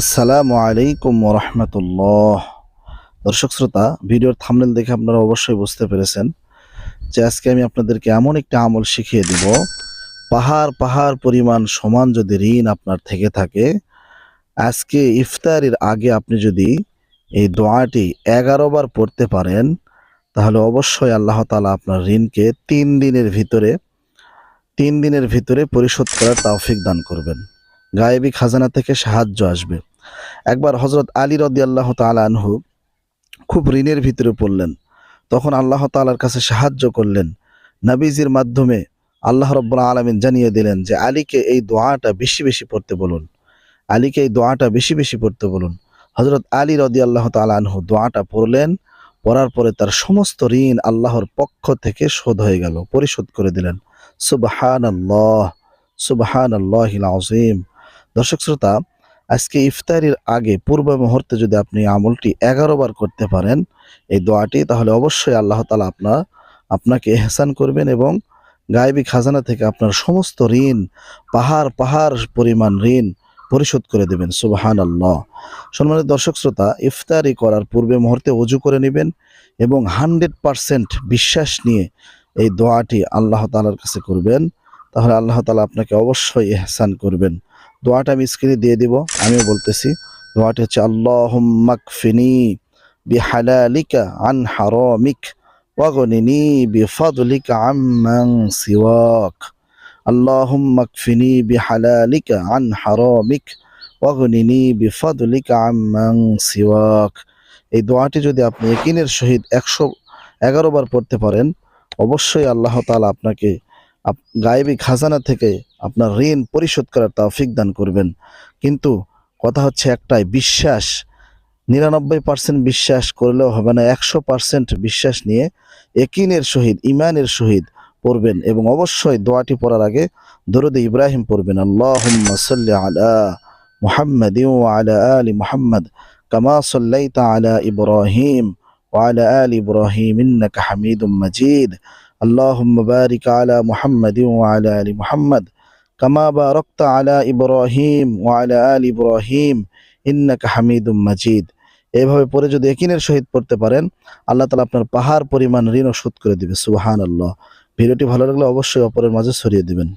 আসসালামু আলাইকুম রহমতুল্লাহ দর্শক শ্রোতা, ভিডিওর থামনেল দেখে আপনারা অবশ্যই বুঝতে পেরেছেন যে আজকে আমি আপনাদেরকে এমন একটা আমল শিখিয়ে দিব। পাহাড় পাহাড় পরিমাণ সমান যদি ঋণ আপনার থেকে থাকে, আজকে ইফতারির আগে আপনি যদি এই দোয়াটি এগারো বার পড়তে পারেন, তাহলে অবশ্যই আল্লাহ তালা আপনার ঋণকে তিন দিনের ভিতরে, তিন দিনের ভিতরে পরিশোধ করার তৌফিক দান করবেন। গায়েবী খাজানা থেকে সাহায্য আসবে। একবার হজরত আলী রদি আল্লাহ আনহু খুব ঋণের ভিতরে পড়লেন। তখন আল্লাহ তালার কাছে সাহায্য করলেন। নাবিজির মাধ্যমে আল্লাহ রব্বুল্লা আলমিন জানিয়ে দিলেন যে, আলীকে এই দোয়াটা বেশি বেশি পড়তে বলুন। আলীকে এই দোয়াটা বেশি বেশি পড়তে বলুন। হজরত আলী রদি আল্লাহ আনহু দোয়াটা পড়লেন। পড়ার পরে তার সমস্ত ঋণ আল্লাহর পক্ষ থেকে শোধ হয়ে গেল, পরিশোধ করে দিলেন। সুবহান আল্লাহ সুবহান আল্লাহ আজিম দর্শক শ্রোতা, আজকে ইফতারির আগে পূর্ব মুহূর্তে যদি আপনি আমলটি এগারো বার করতে পারেন এই দোয়াটি, তাহলে অবশ্যই আল্লাহ তালা আপনার আপনাকে এহসান করবেন এবং গায়েবী খাজানা থেকে আপনার সমস্ত ঋণ, পাহাড় পাহাড় পরিমাণ ঋণ পরিশোধ করে দেবেন। সুবাহান আল্লাহ সম্মানিত দর্শক শ্রোতা, ইফতারি করার পূর্বে মুহূর্তে অজু করে নেবেন এবং হান্ড্রেড পারসেন্ট বিশ্বাস নিয়ে এই দোয়াটি আল্লাহ তালার কাছে করবেন, তাহলে আল্লাহ তালা আপনাকে অবশ্যই এহসান করবেন। দোয়াটা আমি স্ক্রিনে দিয়ে দিব আমিও বলতেছি দোয়াটি হচ্ছে আল্লাহ মাকফিনি বিহালালিকা আন হারামিক ওয়াগনিনি বিফাদলিকা আম্মান সিওয়াক اللهم اكفني بحلالك عن حرامك ওয়াগনিনি বিফাদলিকা আম্মান সিওয়াক এই দোয়াটি যদি আপনি একিনের সহিত একশো এগারো বার পড়তে পারেন অবশ্যই আল্লাহ তাআলা আপনাকে আপ- গায়েবী খাজানা থেকে আপনার ঋণ পরিশোধ করার তৌফিক দান করবেন কিন্তু কথা হচ্ছে একটাই বিশ্বাস নিরানব্বই পার্সেন্ট বিশ্বাস করলেও হবে না একশো পার্সেন্ট বিশ্বাস নিয়ে একিনের সহিত ইমানের সহিত পড়বেন এবং অবশ্যই দোয়াটি পড়ার আগে দরুদ ইব্রাহিম পড়বেন আল্লাহ সাল্লি আলা মুহাম্মদ আলা আলি মুহাম্মদ কামা সাল্লাইতা আলা ইব্রাহিম وعلى آل إبراهيم إنك حميد مجيد اللهم بارك على محمد وعلى آل محمد কামা বা রক্ত আলা ইব্রাহিম ও আলা আল ইব্রাহিম, ইন্নাকা হামিদুম মাজিদ। এভাবে পরে যদি একিনের শহীদ পড়তে পারেন, আল্লাহ তালা আপনার পাহাড় পরিমাণ ঋণও শোধ করে দিবে সুবাহান আল্লাহ ভিডিওটি ভালো লাগলে অবশ্যই অপরের মাঝে ছড়িয়ে দিবেন।